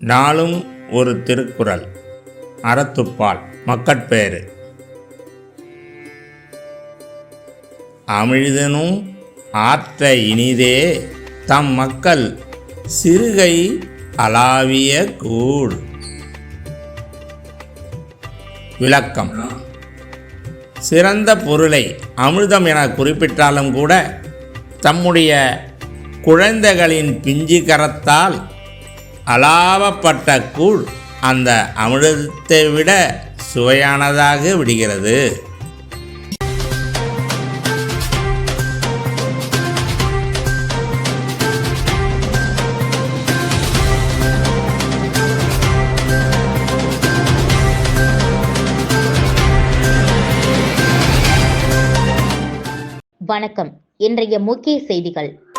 நாளும் ஒரு திருக்குறள் அறத்துப்பால் மக்கட்பேறு. அமிழ்தனும் ஆற்ற இனிதே தம் மக்கள் சிறுகை அளாவிய கூழ். விளக்கம். சிறந்த பொருளை அமிர்தம் என குறிப்பிட்டாலும் கூட தம்முடைய குழந்தைகளின் பிஞ்சு கரத்தால் அலாவப்பட்ட கூழ் அந்த அமிர்தத்தை விட சுவையானதாக விடுகிறது. வணக்கம். இன்றைய முக்கிய செய்திகள்.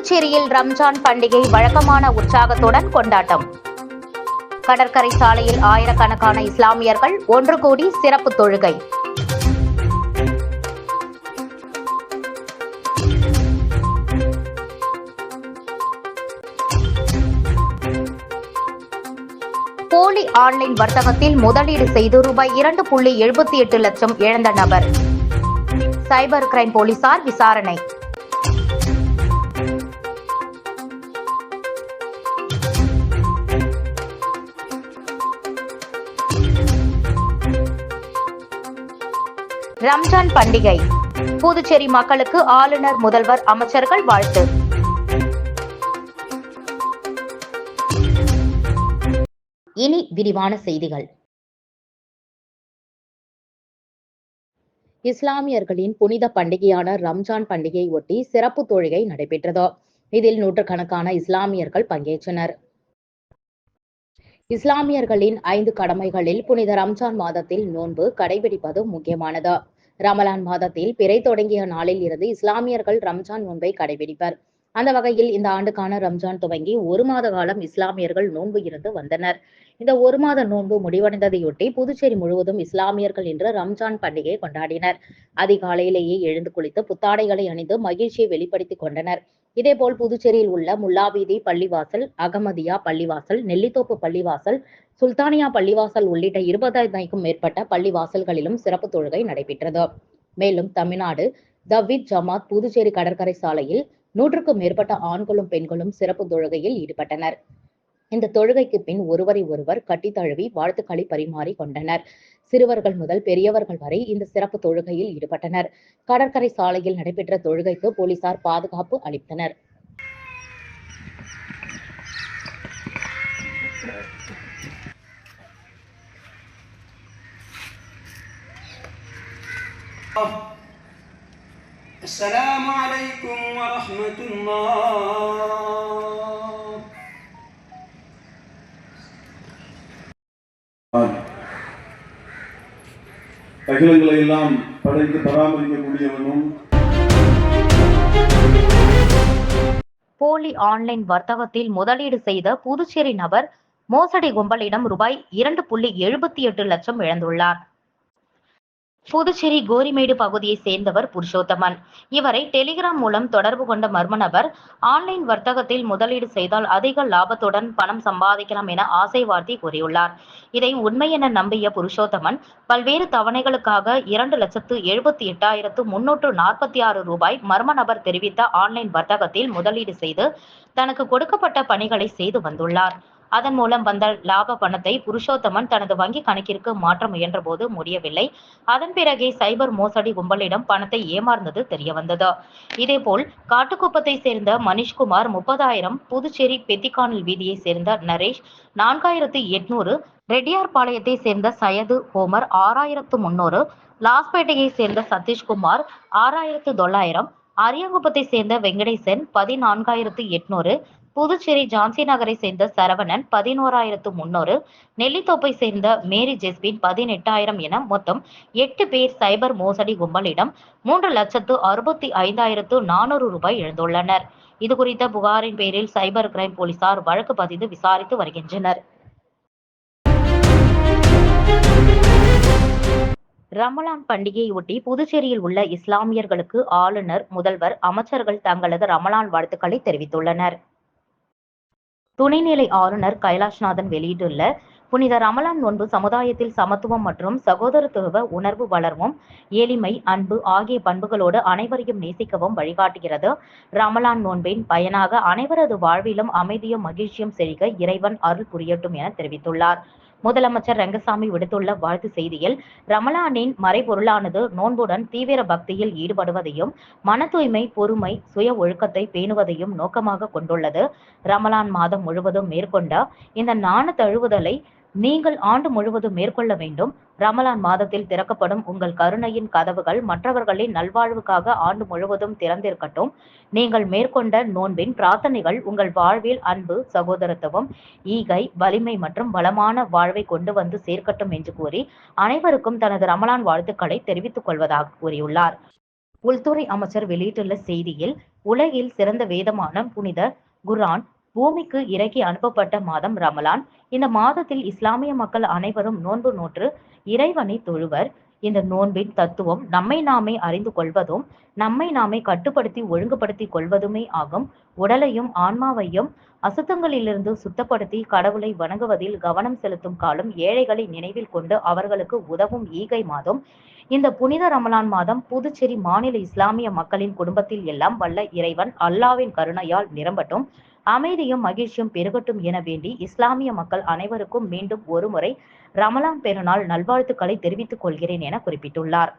புதுச்சேரியில் ரம்ஜான் பண்டிகை வழக்கமான உற்சாகத்துடன் கொண்டாட்டம். கடற்கரை சாலையில் ஆயிரக்கணக்கான இஸ்லாமியர்கள் ஒன்று கூடி சிறப்பு தொழுகை. போலி ஆன்லைன் வர்த்தகத்தில் முதலீடு செய்து ரூபாய் இரண்டு புள்ளி எழுபத்தி எட்டு லட்சம் இழந்த நபர். சைபர் கிரைம் போலீசார் விசாரணை. ரம்ஜான் பண்டிகை. புதுச்சேரி மக்களுக்கு ஆளுநர் முதல்வர் அமைச்சர்கள் வாழ்த்து. இனி விரிவான செய்திகள். இஸ்லாமியர்களின் புனித பண்டிகையான ரம்ஜான் பண்டிகையை ஒட்டி சிறப்பு தொழுகை நடைபெற்றது. இதில் நூற்றுக்கணக்கான இஸ்லாமியர்கள் பங்கேற்றனர். இஸ்லாமியர்களின் ஐந்து கடமைகளில் புனித ரம்ஜான் மாதத்தில் நோன்பு கடைபிடிப்பது முக்கியமானது. ரமலான் மாதத்தில் பிறை தொடங்கிய நாளில் இருந்து இஸ்லாமியர்கள் ரம்ஜான் நோன்பை கடைபிடிப்பர். அந்த வகையில் இந்த ஆண்டுக்கான ரம்ஜான் துவங்கி ஒரு மாத காலம் இஸ்லாமியர்கள் நோன்பு இருந்து வந்தனர். இந்த ஒரு மாத நோன்பு முடிவடைந்ததையொட்டி புதுச்சேரி முழுவதும் இஸ்லாமியர்கள் இன்று ரம்ஜான் பண்டிகையை கொண்டாடினர். அதிகாலையிலேயே எழுந்து குளித்து புத்தாடைகளை அணிந்து மகிழ்ச்சியை வெளிப்படுத்திக் கொண்டனர். இதேபோல் புதுச்சேரியில் உள்ள முல்லாவீதி பள்ளிவாசல் அகமதியா பள்ளிவாசல் நெல்லித்தோப்பு பள்ளிவாசல் சுல்தானியா பள்ளிவாசல் உள்ளிட்ட இருபதாயிரத்துக்கும் மேற்பட்ட பள்ளிவாசல்களிலும் சிறப்பு தொழுகை நடைபெற்றது. மேலும் தமிழ்நாடு தவித் ஜமாத் புதுச்சேரி கடற்கரை சாலையில் நூற்றுக்கும் மேற்பட்ட ஆண்களும் பெண்களும் சிறப்பு தொழுகையில் ஈடுபட்டனர். இந்த தொழுகைக்கு பின் ஒருவரை ஒருவர் கட்டி தழுவி வாழ்த்துக்களை பரிமாறி கொண்டனர். சிறுவர்கள் முதல் பெரியவர்கள் வரை இந்த சிறப்பு தொழுகையில் ஈடுபட்டனர் கடற்கரை சாலையில் நடைபெற்ற தொழுகைக்கு போலீசார் பாதுகாப்பு அளித்தனர் السلام عليكم ورحمة الله அகிலங்களை எல்லாம் படைத்து பராமரிக்கக்கூடியவனும் போலி ஆன்லைன் வர்த்தகத்தில் முதலீடு செய்த புதுச்சேரி நபர் மோசடி கும்பலிடம் ரூபாய் இரண்டு புள்ளி எழுபத்தி எட்டு லட்சம் இழந்துள்ளார். புதுச்சேரி கோரிமேடு பகுதியை சேர்ந்தவர் புருஷோத்தமன். இவரை டெலிகிராம் மூலம் தொடர்பு கொண்ட மர்ம நபர் ஆன்லைன் வர்த்தகத்தில் முதலீடு செய்தால் அதிக லாபத்துடன் பணம் சம்பாதிக்கலாம் என ஆசை வார்த்தை கூறியுள்ளார். இதை உண்மை என நம்பிய புருஷோத்தமன் பல்வேறு தவணைகளுக்காக இரண்டு லட்சத்து எழுபத்தி எட்டாயிரத்து முன்னூற்று நாற்பத்தி ஆறு ரூபாய் மர்ம நபர் தெரிவித்த ஆன்லைன் வர்த்தகத்தில் முதலீடு செய்து தனக்கு கொடுக்கப்பட்ட பணிகளை செய்து வந்துள்ளார். அதன் மூலம் வந்த லாப பணத்தை புருஷோத்தமன் தனது வங்கி கணக்கிற்கு மாற்ற முயன்றபோது முடியவில்லை. அதன் பிறகே சைபர் மோசடி கும்பலிடம் பணத்தை ஏமாந்தது தெரியவந்தது. இதேபோல் காட்டுக்குப்பத்தை சேர்ந்த மணிஷ்குமார் முப்பதாயிரம் புதுச்சேரி பெத்திக்கானல் வீதியை சேர்ந்த நரேஷ் நான்காயிரத்து எட்நூறு ரெட்டியார்பாளையத்தை சேர்ந்த சையது ஹோமர் ஆறாயிரத்து முன்னூறு லாஸ்பேட்டையை சேர்ந்த சதீஷ்குமார் ஆறாயிரத்து தொள்ளாயிரம் அரியங்குப்பத்தை சேர்ந்த வெங்கடேசன் பதினான்காயிரத்து எட்நூறு புதுச்சேரி ஜான்சி நகரை சேர்ந்த சரவணன் பதினோராயிரத்து முன்னூறு நெல்லித்தோப்பை சேர்ந்த மேரி ஜெஸ்பின் பதினெட்டாயிரம் என மொத்தம் எட்டு பேர் சைபர் மோசடி கும்பலிடம் மூன்று லட்சத்து அறுபத்தி ஐந்தாயிரத்து நானூறு ரூபாய் இழந்துள்ளனர். இது குறித்த புகாரின் பேரில் சைபர் கிரைம் போலீசார் வழக்கு பதிந்து விசாரித்து வருகின்றனர். ரமலான் பண்டிகையொட்டி புதுச்சேரியில் உள்ள இஸ்லாமியர்களுக்கு ஆளுநர் முதல்வர் அமைச்சர்கள் தங்களது ரமலான் வாழ்த்துக்களை தெரிவித்துள்ளனர். துணைநிலை ஆளுநர் கைலாஷ்நாதன் வெளியிட்டுள்ள புனித ரமலான் நோன்பு சமுதாயத்தில் சமத்துவம் மற்றும் சகோதரத்துவ உணர்வு வளர்வும் எளிமை அன்பு ஆகிய பண்புகளோடு அனைவரையும் நேசிக்கவும் வழிகாட்டுகிறது. ரமலான் நோன்பின் பயனாக அனைவரது வாழ்விலும் அமைதியும் மகிழ்ச்சியும் செழிக்க இறைவன் அருள் புரியட்டும் என தெரிவித்துள்ளார். முதலமைச்சர் ரங்கசாமி விடுத்துள்ள வாழ்த்து செய்தியில் ரமலானின் மறைபொருளானது நோன்புடன் தீவிர பக்தியில் ஈடுபடுவதையும் மன தூய்மை பொறுமை சுய ஒழுக்கத்தை பேணுவதையும் நோக்கமாக கொண்டுள்ளது. ரமலான் மாதம் முழுவதும் மேற்கொண்ட இந்த நாண தழுவுதலை நீங்கள் ஆண்டு முழுவதும் மேற்கொள்ள வேண்டும். ரமலான் மாதத்தில் திறக்கப்படும் உங்கள் கருணையின் கதவுகள் மற்றவர்களின் நல்வாழ்வுக்காக ஆண்டு முழுவதும் திறந்திருக்கட்டும். நீங்கள் மேற்கொண்ட நோன்பின் பிரார்த்தனைகள் உங்கள் வாழ்வில் அன்பு சகோதரத்துவம் ஈகை வலிமை மற்றும் வளமான வாழ்வை கொண்டு வந்து சேர்க்கட்டும் என்று கூறி அனைவருக்கும் தனது ரமலான் வாழ்த்துக்களை தெரிவித்துக் கொள்வதாக கூறியுள்ளார். உள்துறை அமைச்சர் வெளியிட்டுள்ள செய்தியில் உலகில் சிறந்த வேதமான புனித குரான் பூமிக்கு இறக்கி அனுப்பப்பட்ட மாதம் ரமலான். இந்த மாதத்தில் இஸ்லாமிய மக்கள் அனைவரும் நோன்பு நோற்று இறைவனை தொழுவர். இந்த நோன்பின் தத்துவம் நம்மை நாமே அறிந்து கொள்வதும் நம்மை நாமே கட்டுப்படுத்தி ஒழுங்குபடுத்தி கொள்வதுமே ஆகும். உடலையும் ஆன்மாவையும் அசுத்தங்களிலிருந்து சுத்தப்படுத்தி கடவுளை வணங்குவதில் கவனம் செலுத்தும் காலம் ஏழைகளை நினைவில் கொண்டு அவர்களுக்கு உதவும் ஈகை மாதம். இந்த புனித ரமலான் மாதம் புதுச்சேரி மாநில இஸ்லாமிய மக்களின் குடும்பத்தில் எல்லாம் வல்ல இறைவன் அல்லாவின் கருணையால் நிரம்பட்டும். அமைதியும் மகிழ்ச்சியும் பெருகட்டும் என வேண்டி இஸ்லாமிய மக்கள் அனைவருக்கும் மீண்டும் ஒருமுறை ரமலான் பெருநாள் நல்வாழ்த்துக்களை தெரிவித்துக் கொள்கிறேன் என குறிப்பிட்டுள்ளார்.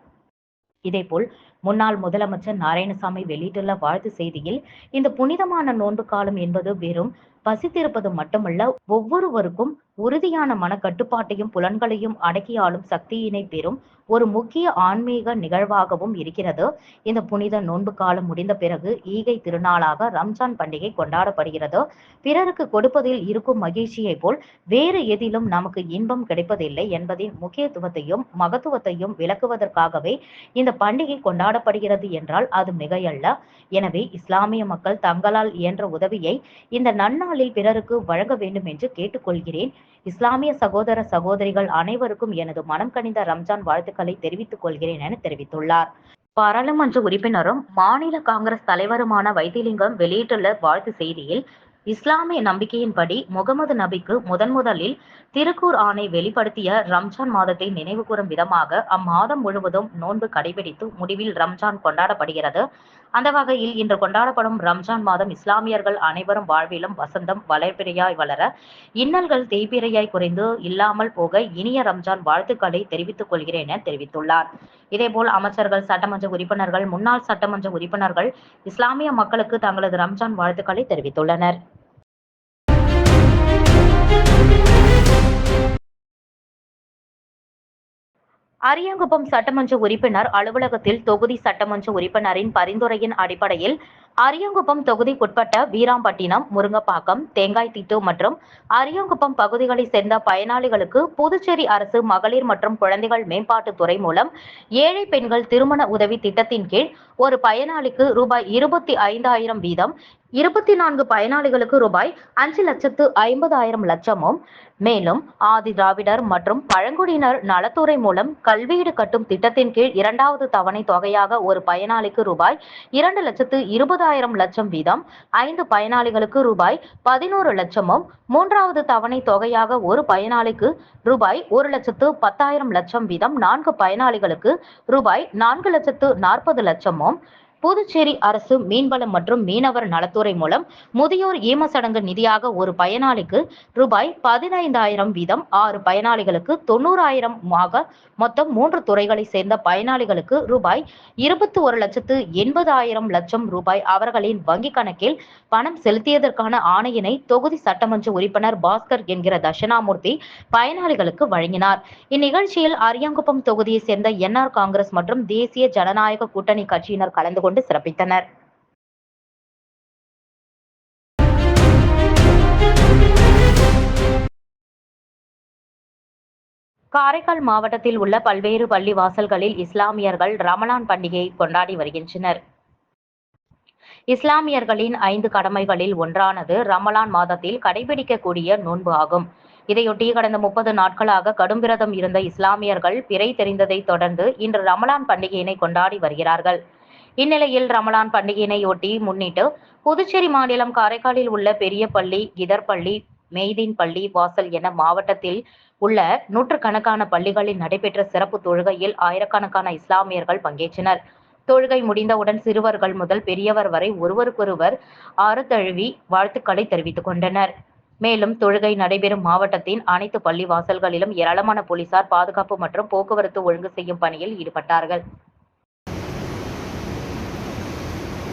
இதேபோல் முன்னாள் முதலமைச்சர் நாராயணசாமி வெளியிட்டுள்ள வாழ்த்து செய்தியில் இந்த புனிதமான நோன்பு காலம் என்பது வெறும் பசித்திருப்பது மட்டுமல்ல ஒவ்வொருவருக்கும் உறுதியான மன கட்டுப்பாட்டையும் புலன்களையும் அடக்கியாளும் சக்தியினை பெறும் ஒரு முக்கிய ஆன்மீக நிகழ்வாகவும் இருக்கிறது. இந்த புனித நோன்பு காலம் முடிந்த பிறகு ஈகை திருநாளாக ரம்ஜான் பண்டிகை கொண்டாடப்படுகிறது. பிறருக்கு கொடுப்பதில் இருக்கும் மகிழ்ச்சியை போல் வேறு எதிலும் நமக்கு இன்பம் கிடைப்பதில்லை என்பதின் முக்கியத்துவத்தையும் மகத்துவத்தையும் விளக்குவதற்காகவே இந்த பண்டிகை கொண்டாடப்படுகிறது என்றால் அது மிகையல்ல. எனவே இஸ்லாமிய மக்கள் தங்களால் இயன்ற உதவியை இந்த நன்னாளில் பிறருக்கு வழங்க வேண்டும் என்று கேட்டுக்கொள்கிறேன். இஸ்லாமிய சகோதர சகோதரிகள் அனைவருக்கும் எனது மனம் கனிந்த ரம்ஜான் வாழ்த்துக்களை தெரிவித்துக் கொள்கிறேன் என தெரிவித்துள்ளார். பாராளுமன்ற உறுப்பினரும் மாநில காங்கிரஸ் தலைவருமான வைத்திலிங்கம் வெளியிட்டுள்ள வாழ்த்து செய்தியில் இஸ்லாமிய நம்பிக்கையின்படி முகமது நபிக்கு முதன் முதலில் திருக்கூர் ஆணை வெளிப்படுத்திய ரம்ஜான் மாதத்தை நினைவுகூரும் விதமாக அம்மாதம் முழுவதும் நோன்பு கடைபிடித்து முடிவில் ரம்ஜான் கொண்டாடப்படுகிறது. அந்த வகையில் இன்று கொண்டாடப்படும் ரம்ஜான் மாதம் இஸ்லாமியர்கள் அனைவரும் வாழ்விலும் வசந்தம் வளர்பிறையாய் வளர இன்னல்கள் தேய்பிறையாய் குறைந்து இல்லாமல் போக இனிய ரம்ஜான் வாழ்த்துக்களை தெரிவித்துக் கொள்கிறேன் என தெரிவித்துள்ளார். இதேபோல் அமைச்சர்கள் சட்டமன்ற உறுப்பினர்கள் முன்னாள் சட்டமன்ற உறுப்பினர்கள் இஸ்லாமிய மக்களுக்கு தங்களது ரம்ஜான் வாழ்த்துக்களை தெரிவித்துள்ளனர். அரியாங்குப்பம் சட்டமன்ற உறுப்பினர் அலுவலகத்தில் தொகுதி சட்டமன்ற உறுப்பினரின் பரிந்துரையின் அடிப்படையில் அரியங்குப்பம் தொகுதிக்குட்பட்ட வீராம்பட்டினம் முருங்கப்பாக்கம் தேங்காய்த்திட்டு மற்றும் அரியங்குப்பம் பகுதிகளைச் சேர்ந்த பயனாளிகளுக்கு புதுச்சேரி அரசு மகளிர் மற்றும் குழந்தைகள் மேம்பாட்டுத் துறை மூலம் ஏழை பெண்கள் திருமண உதவி திட்டத்தின் கீழ் ஒரு பயனாளிக்கு ரூபாய் இருபத்தி ஐந்தாயிரம் வீதம் இருபத்தி நான்கு பயனாளிகளுக்கு ரூபாய் அஞ்சு லட்சத்து ஐம்பதாயிரம் லட்சமும். மேலும் ஆதி திராவிடர் மற்றும் பழங்குடியினர் நலத்துறை மூலம் கல்வீடு கட்டும் திட்டத்தின் கீழ் இரண்டாவது தவணை தொகையாக ஒரு பயனாளிக்கு ரூபாய் இரண்டு லட்சத்து இருபதாயிரம் லட்சம் வீதம் ஐந்து பயனாளிகளுக்கு ரூபாய் பதினோரு லட்சமும் மூன்றாவது தவணை தொகையாக ஒரு பயனாளிக்கு ரூபாய் ஒரு லட்சத்து பத்தாயிரம் லட்சம் வீதம் நான்கு பயனாளிகளுக்கு ரூபாய் நான்கு லட்சத்து நாற்பது லட்சமும் புதுச்சேரி அரசு மீன்வளம் மற்றும் மீனவர் நலத்துறை மூலம் முதியோர் ஈம சடங்கு நிதியாக ஒரு பயனாளிக்கு ரூபாய் பதினைந்தாயிரம் வீதம் ஆறு பயனாளிகளுக்கு தொண்ணூறாயிரம் ஆக மொத்தம் மூன்று துறைகளை சேர்ந்த பயனாளிகளுக்கு ரூபாய் இருபத்தி ஒரு லட்சத்து எண்பதாயிரம் லட்சம் ரூபாய். அவர்களின் வங்கிக் கணக்கில் பணம் செலுத்தியதற்கான ஆணையினை தொகுதி சட்டமன்ற உறுப்பினர் பாஸ்கர் என்கிற தட்சிணாமூர்த்தி பயனாளிகளுக்கு வழங்கினார். இந்நிகழ்ச்சியில் அரியாங்குப்பம் தொகுதியை சேர்ந்த என்ஆர் காங்கிரஸ் மற்றும் தேசிய ஜனநாயக கூட்டணி கட்சியினர் கலந்து கொண்டு கொண்டு சிறப்பித்தனர். காரைக்கால் மாவட்டத்தில் உள்ள பல்வேறு பள்ளி வாசல்களில் இஸ்லாமியர்கள் ரமலான் பண்டிகையை கொண்டாடி வருகின்றனர். இஸ்லாமியர்களின் ஐந்து கடமைகளில் ஒன்றானது ரமலான் மாதத்தில் கடைபிடிக்கக்கூடிய நோன்பு ஆகும். இதையொட்டி கடந்த முப்பது நாட்களாக கடும் விரதம் இருந்த இஸ்லாமியர்கள் பிறை தெரிந்ததை தொடர்ந்து இன்று ரமலான் பண்டிகையினை கொண்டாடி வருகிறார்கள். இந்நிலையில் ரமலான் பண்டிகையினையொட்டி முன்னிட்டு புதுச்சேரி மாநிலம் காரைக்காலில் உள்ள பெரிய பள்ளி கிதர்பள்ளி மெய்தீன் பள்ளி வாசல் என மாவட்டத்தில் உள்ள நூற்றுக்கணக்கான பள்ளிகளில் நடைபெற்ற சிறப்பு தொழுகையில் ஆயிரக்கணக்கான இஸ்லாமியர்கள் பங்கேற்றனர். தொழுகை முடிந்தவுடன் சிறுவர்கள் முதல் பெரியவர் வரை ஒருவருக்கொருவர் ஆறு தழுவி வாழ்த்துக்களை தெரிவித்துக் கொண்டனர். மேலும் தொழுகை நடைபெறும் மாவட்டத்தின் அனைத்து பள்ளி வாசல்களிலும் ஏராளமான போலீசார் பாதுகாப்பு மற்றும் போக்குவரத்து ஒழுங்கு செய்யும் பணியில் ஈடுபட்டார்கள்.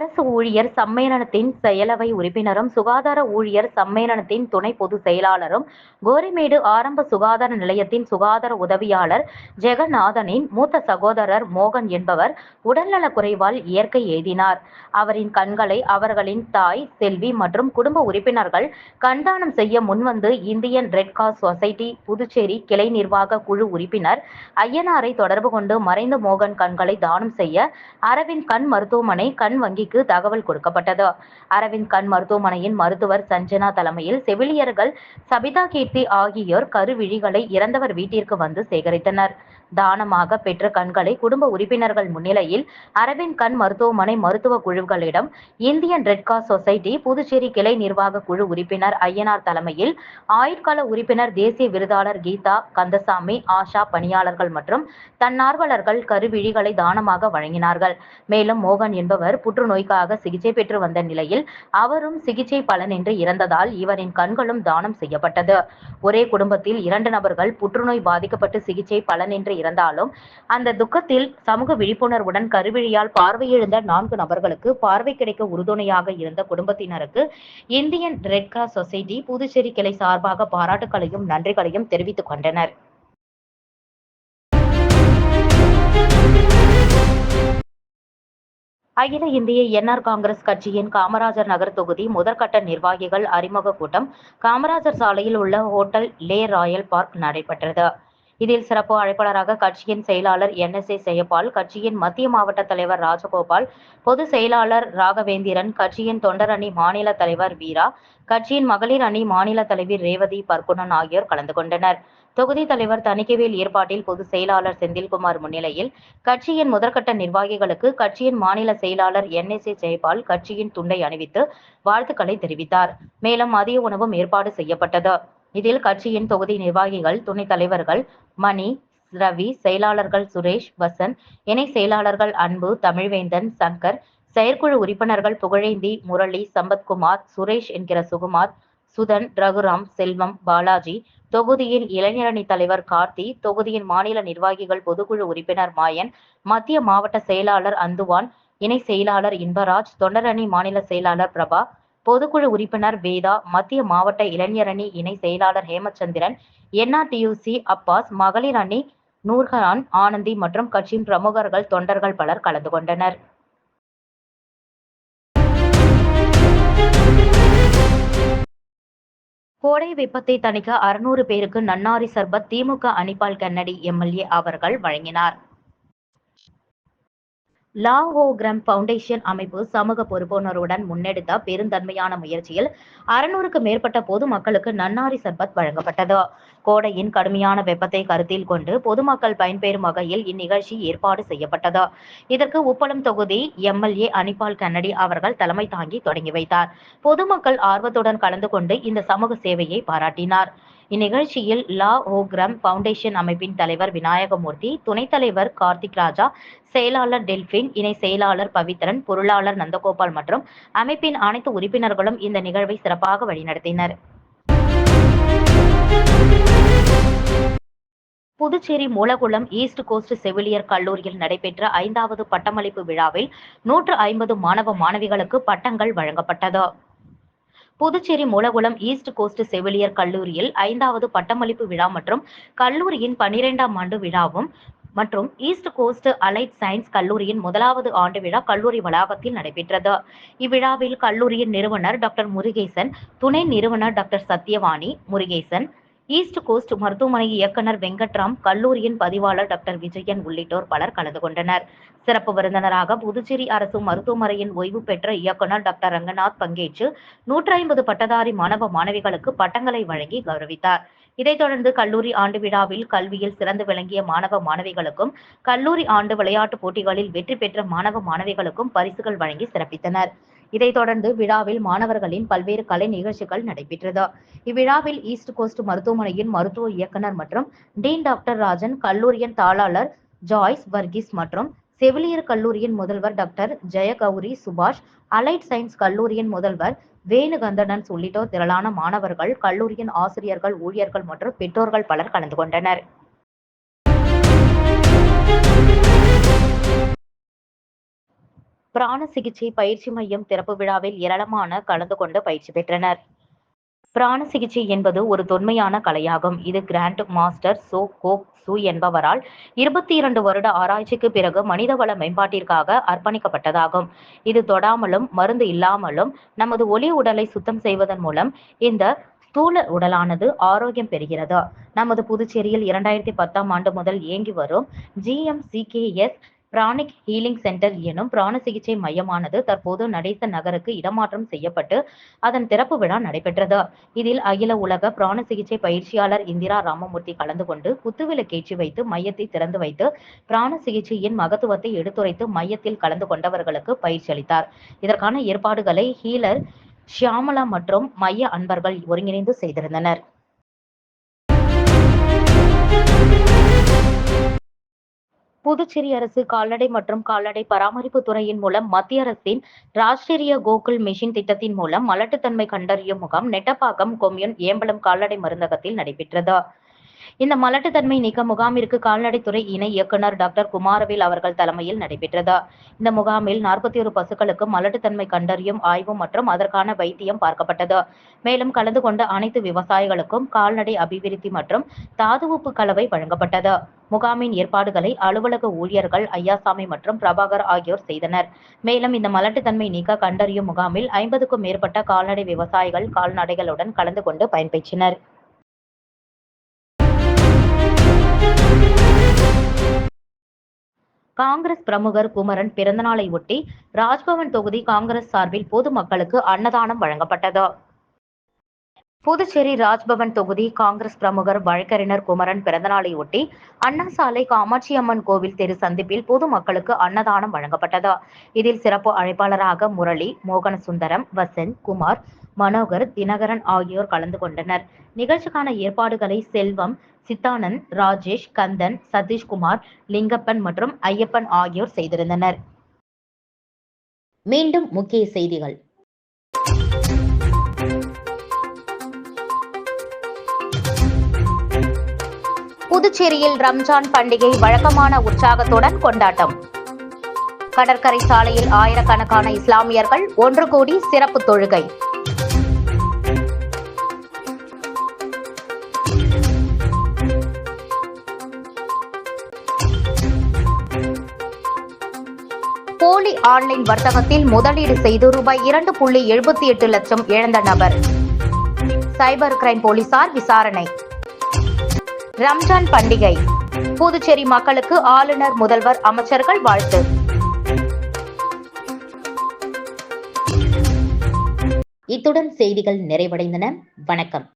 அரசு ஊழியர் சம்மேளனத்தின் செயலவை உறுப்பினரும் சுகாதார ஊழியர் சம்மேளனத்தின் துணை பொதுச் செயலாளரும் கோரிமேடு ஆரம்ப சுகாதார நிலையத்தின் சுகாதார உதவியாளர் ஜெகநாதனின் மூத்த சகோதரர் மோகன் என்பவர் உடல்நலக் குறைவால் இயற்கை எய்தினார் அவரின் கண்களை அவர்களின் தாய் செல்வி மற்றும் குடும்ப உறுப்பினர்கள் கண்தானம் செய்ய முன்வந்து Indian Red Cross Society Puducherry கிளை நிர்வாக குழு உறுப்பினர் ஐயனாரை தொடர்பு கொண்டு மறைந்த மோகன் கண்களை தானம் செய்ய அரவிந்த் கண் மருத்துவமனை கண் வங்கி வங்கிக்கு தகவல் கொடுக்கப்பட்டது. அரவிந்த் கண் மருத்துவமனையின் மருத்துவர் சஞ்சனா தலைமையில் செவிலியர்கள் சபிதா கீர்த்தி ஆகியோர் கருவிழிகளை இறந்தவர் வீட்டிற்கு வந்து சேகரித்தனர். தானமாக பெற்ற கண்களை குடும்ப உறுப்பினர்கள் முன்னிலையில் அரவிந்த் கண் மருத்துவமனை மருத்துவ குழுக்களிடம் Indian Red Cross Society Puducherry கிளை நிர்வாக குழு உறுப்பினர் ஐயனார் தலைமையில் ஆயுட்கால உறுப்பினர் தேசிய விருதாளர் கீதா கந்தசாமி ஆஷா பணியாளர்கள் மற்றும் தன்னார்வலர்கள் கருவிழிகளை தானமாக வழங்கினார்கள். மேலும் மோகன் என்பவர் புற்றுநோய்க்காக சிகிச்சை பெற்று வந்த நிலையில் அவரும் சிகிச்சை பலனின்றி இறந்ததால் இவரின் கண்களும் தானம் செய்யப்பட்டது. ஒரே குடும்பத்தில் இரண்டு நபர்கள் புற்றுநோய் பாதிக்கப்பட்டு சிகிச்சை பலனின்றி இருந்தாலும் அந்த துக்கத்தில் சமூக விழிப்புணர்வுடன் கருவிழியால் பார்வையிழந்த நான்கு நபர்களுக்கு பார்வை கிடைக்க உறுதுணையாக இருந்த குடும்பத்தினருக்கு Indian Red Cross Society Puducherry கிளை சார்பாக பாராட்டுகளையும் நன்றிகளையும் தெரிவித்துக் கொண்டனர். அகில இந்திய என்ஆர் காங்கிரஸ் கட்சியின் காமராஜர் நகர் தொகுதி முதற்கட்ட நிர்வாகிகள் அறிமுக கூட்டம். காமராஜர் சாலையில் உள்ள ஹோட்டல் லே ராயல் பார்க் நடைபெற்றது. இதில் சிறப்பு அழைப்பாளராக கட்சியின் செயலாளர் என்எஸ்ஏ ஜெயபால் கட்சியின் மத்திய மாவட்ட தலைவர் ராஜகோபால் பொதுச் செயலாளர் ராகவேந்திரன் கட்சியின் தொண்டர் அணி மாநில தலைவர் வீரா கட்சியின் மகளிர் அணி மாநில தலைவி ரேவதி பர்குணன் ஆகியோர் கலந்து கொண்டனர். தொகுதி தலைவர் தணிக்கைவேல் ஏற்பாட்டில் பொதுச் செயலாளர் செந்தில்குமார் முன்னிலையில் கட்சியின் முதற்கட்ட நிர்வாகிகளுக்கு கட்சியின் மாநில செயலாளர் என்எஸ்ஏ ஜெயபால் கட்சியின் துண்டை அணிவித்து வாழ்த்துக்களை தெரிவித்தார். மேலும் மதிய உணவும் ஏற்பாடு செய்யப்பட்டது. இதில் கட்சியின் தொகுதி நிர்வாகிகள் துணைத் தலைவர்கள் மணி ரவி செயலாளர்கள் சுரேஷ் வசந்த் இணை செயலாளர்கள் அன்பு தமிழ்வேந்தன் சங்கர் செயற்குழு உறுப்பினர்கள் புகழேந்தி முரளி சம்பத்குமார் சுரேஷ் என்கிற சுகுமார் சுதன் ரகுராம் செல்வம் பாலாஜி தொகுதியின் இளைஞரணி தலைவர் கார்த்தி தொகுதியின் மாநில நிர்வாகிகள் பொதுக்குழு உறுப்பினர் மாயன் மத்திய மாவட்ட செயலாளர் அந்துவான் இணை செயலாளர் இன்பராஜ் தொண்டரணி மாநில செயலாளர் பிரபா பொதுக்குழு உறுப்பினர் வேதா மத்திய மாவட்ட இளைஞரணி இணை செயலாளர் ஹேமச்சந்திரன் என்ஆர்டியூசி அப்பாஸ் மகளிர் அணி நூர்ஹான் ஆனந்தி மற்றும் கட்சியின் பிரமுகர்கள் தொண்டர்கள் பலர் கலந்து கொண்டனர். கோடை வெப்பத்தை தணிக்க அறுநூறு பேருக்கு நன்னாரி சர்பத் திமுக அனிபால் கன்னடி எம்எல்ஏ அவர்கள் வழங்கினார். லா பவுண்டேஷன் அமைப்பு சமூக பொறுப்புணர்வுடன் முன்னெடுத்த பெருந்தன்மையான முயற்சியில் அறுநூறுக்கு மேற்பட்ட பொதுமக்களுக்கு நன்னாரி சர்பத் வழங்கப்பட்டது. கோடையின் கடுமையான வெப்பத்தை கருத்தில் கொண்டு பொதுமக்கள் பயன்பெறும் வகையில் இந்நிகழ்ச்சி ஏற்பாடு செய்யப்பட்டது. இதற்கு உப்பளம் தொகுதி எம்எல்ஏ அனிபால் கன்னடி அவர்கள் தலைமை தாங்கி தொடங்கி வைத்தார். பொதுமக்கள் ஆர்வத்துடன் கலந்து கொண்டு இந்த சமூக சேவையை பாராட்டினார். இந்நிகழ்ச்சியில் லா ஓக்ரம் ஃபவுண்டேஷன் அமைப்பின் தலைவர் விநாயகமூர்த்தி துணைத் தலைவர் கார்த்திக் ராஜா செயலாளர் டெல்பின் இணை செயலாளர் பவித்ரன் பொருளாளர் நந்தகோபால் மற்றும் அமைப்பின் அனைத்து உறுப்பினர்களும் இந்த நிகழ்வை சிறப்பாக வழிநடத்தினர். புதுச்சேரி மூலகுளம் ஈஸ்ட் கோஸ்ட் செவிலியர் கல்லூரியில் நடைபெற்ற ஐந்தாவது பட்டமளிப்பு விழாவில் நூற்று ஐம்பது மாணவ மாணவிகளுக்கு பட்டங்கள் வழங்கப்பட்டது. புதுச்சேரி மூலகுளம் ஈஸ்ட் கோஸ்ட் செவிலியர் கல்லூரியில் ஐந்தாவது பட்டமளிப்பு விழா மற்றும் கல்லூரியின் பனிரெண்டாம் ஆண்டு விழாவும் மற்றும் ஈஸ்ட் கோஸ்ட் அலைட் சயின்ஸ் கல்லூரியின் முதலாவது ஆண்டு விழா கல்லூரி வளாகத்தில் நடைபெற்றது. இவ்விழாவில் கல்லூரியின் நிறுவனர் டாக்டர் முருகேசன் துணை நிறுவனர் doctor Sathyavani Murugesan East Coast மருத்துவமனை இயக்குனர் வெங்கட்ராம் கல்லூரியின் பதிவாளர் டாக்டர் விஜயன் உள்ளிட்டோர் பலர் கலந்து கொண்டனர். சிறப்பு விருந்தினராக புதுச்சேரி அரசு மருத்துவமனையின் ஓய்வு பெற்ற இயக்குனர் டாக்டர் ரங்கநாத் பங்கேற்று நூற்றி ஐம்பது பட்டதாரி மாணவ மாணவிகளுக்கு பட்டங்களை வழங்கி கௌரவித்தார். இதைத் தொடர்ந்து கல்லூரி ஆண்டு விழாவில் கல்வியில் சிறந்து விளங்கிய மாணவ மாணவிகளுக்கும் கல்லூரி ஆண்டு விளையாட்டுப் போட்டிகளில் வெற்றி பெற்ற மாணவ மாணவிகளுக்கும் பரிசுகள் வழங்கி சிறப்பித்தனர். இதைத் தொடர்ந்து விழாவில் மாணவர்களின் பல்வேறு கலை நிகழ்ச்சிகள் நடைபெற்றது. இவ்விழாவில் ஈஸ்ட் கோஸ்ட் மருத்துவமனையின் மருத்துவ இயக்குனர் மற்றும் டீன் டாக்டர் ராஜன் கல்லூரியின் தாளாளர் ஜாய்ஸ் வர்கீஸ் மற்றும் செவிலியர் கல்லூரியின் முதல்வர் doctor Jayagowri Subash allied science கல்லூரியின் முதல்வர் வேணுகந்தனன்ஸ் உள்ளிட்டோர் திரளான மாணவர்கள் கல்லூரியின் ஆசிரியர்கள் ஊழியர்கள் மற்றும் பெற்றோர்கள் பலர் கலந்து கொண்டனர். பிராண சிகிச்சை பயிற்சி மையம் திறப்பு விழாவில் ஏராளமான கலந்து கொண்டு பயிற்சி பெற்றனர். பிராண சிகிச்சை என்பது ஒரு தொன்மையான கலையாகும். இது கிராண்ட் மாஸ்டர் சோ கோக் சு என்பவரால் இருபத்தி இரண்டு வருட ஆராய்ச்சிக்கு பிறகு மனிதவள மேம்பாட்டிற்காக அர்ப்பணிக்கப்பட்டதாகும். இது தொடாமலும் மருந்து இல்லாமலும் நமது ஒளி உடலை சுத்தம் செய்வதன் மூலம் இந்த ஸ்தூல உடலானது ஆரோக்கியம் பெறுகிறது. நமது புதுச்சேரியில் இரண்டாயிரத்தி பத்தாம் ஆண்டு முதல் இயங்கி வரும் ஜிஎம்சிகேஎஸ் பிராணிக் ஹீலிங் சென்டர் எனும் பிராண சிகிச்சை மையமானது தற்போது நடைத்த நகருக்கு இடமாற்றம் செய்யப்பட்டு அதன் திறப்பு விழா நடைபெற்றது. இதில் அகில உலக பிராண சிகிச்சை பயிற்சியாளர் இந்திரா ராமமூர்த்தி கலந்து கொண்டு குத்துவிளக்கேற்றி வைத்து மையத்தை திறந்து வைத்து பிராண சிகிச்சையின் மகத்துவத்தை எடுத்துரைத்து மையத்தில் கலந்து கொண்டவர்களுக்கு பயிற்சி அளித்தார். இதற்கான ஏற்பாடுகளை ஹீலர் ஷியாமலா மற்றும் மைய அன்பர்கள் ஒருங்கிணைந்து செய்திருந்தனர். புதுச்சேரி அரசு கால்நடை மற்றும் கால்நடை பராமரிப்பு துறையின் மூலம் மத்திய அரசின் ராஷ்டிரிய கோகுல் மிஷின் திட்டத்தின் மூலம் மலட்டுத்தன்மை கண்டறியும் முகாம் நெட்டப்பாக்கம் கொம்யூன் ஏம்பலம் கால்நடை மருந்தகத்தில் நடைபெற்றது. இந்த மலட்டுத்தன்மை நீக்க முகாமிற்கு கால்நடைத்துறை இணை இயக்குனர் டாக்டர் குமாரவேல் அவர்கள் தலைமையில் நடைபெற்றது. இந்த முகாமில் நாற்பத்தி ஒரு பசுக்களுக்கு மலட்டுத்தன்மை கண்டறியும் ஆய்வு மற்றும் அதற்கான வைத்தியம் பார்க்கப்பட்டது. மேலும் கலந்து கொண்ட அனைத்து விவசாயிகளுக்கும் கால்நடை அபிவிருத்தி மற்றும் தாதுவுப்பு கலவை வழங்கப்பட்டது. முகாமின் ஏற்பாடுகளை அலுவலக ஊழியர்கள் ஐயாசாமி மற்றும் பிரபாகர் ஆகியோர் செய்தனர். மேலும் இந்த மலட்டுத்தன்மை நீக்க கண்டறியும் முகாமில் ஐம்பதுக்கும் மேற்பட்ட கால்நடை விவசாயிகள் கால்நடைகளுடன் கலந்து கொண்டு பயன்பெற்றனர். காங்கிரஸ் பிரமுகர் குமரன் பிறந்தநாளை ஒட்டி ராஜ்பவன் தொகுதி காங்கிரஸ் சார்பில் பொதுமக்களுக்கு அன்னதானம் வழங்கப்பட்டது. புதுச்சேரி ராஜ்பவன் தொகுதி காங்கிரஸ் பிரமுகர் வழக்கறிஞர் குமரன் பிறந்தநாளை ஒட்டி அண்ணா சாலை காமாட்சி அம்மன் கோவில் தெரு சந்திப்பில் பொதுமக்களுக்கு அன்னதானம் வழங்கப்பட்டது. இதில் சிறப்பு அழைப்பாளராக முரளி மோகன சுந்தரம் வசந்த் குமார் மனோகர் தினகரன் ஆகியோர் கலந்து கொண்டனர். நிகழ்ச்சிக்கான ஏற்பாடுகளை செல்வம் சித்தானந்த் ராஜேஷ் கந்தன் சதீஷ்குமார் லிங்கப்பன் மற்றும் ஐயப்பன் ஆகியோர் செய்திருந்தனர். மீண்டும் முக்கிய செய்திகள். புதுச்சேரியில் ரம்ஜான் பண்டிகை வழக்கமான உற்சாகத்துடன் கொண்டாட்டம். கடற்கரை சாலையில் ஆயிரக்கணக்கான இஸ்லாமியர்கள் ஒன்று கூடி சிறப்பு தொழுகை. ஆன்லைன் வர்த்தகத்தில் முதலீடு செய்து ரூபாய் இரண்டு புள்ளி எழுபத்தி எட்டு லட்சம் இழந்த நபர். சைபர் கிரைம் போலீசார் விசாரணை. ரம்ஜான் பண்டிகை. புதுச்சேரி மக்களுக்கு ஆளுநர் முதல்வர் அமைச்சர்கள் வாழ்த்து. இத்துடன் செய்திகள் நிறைவடைந்தன. வணக்கம்.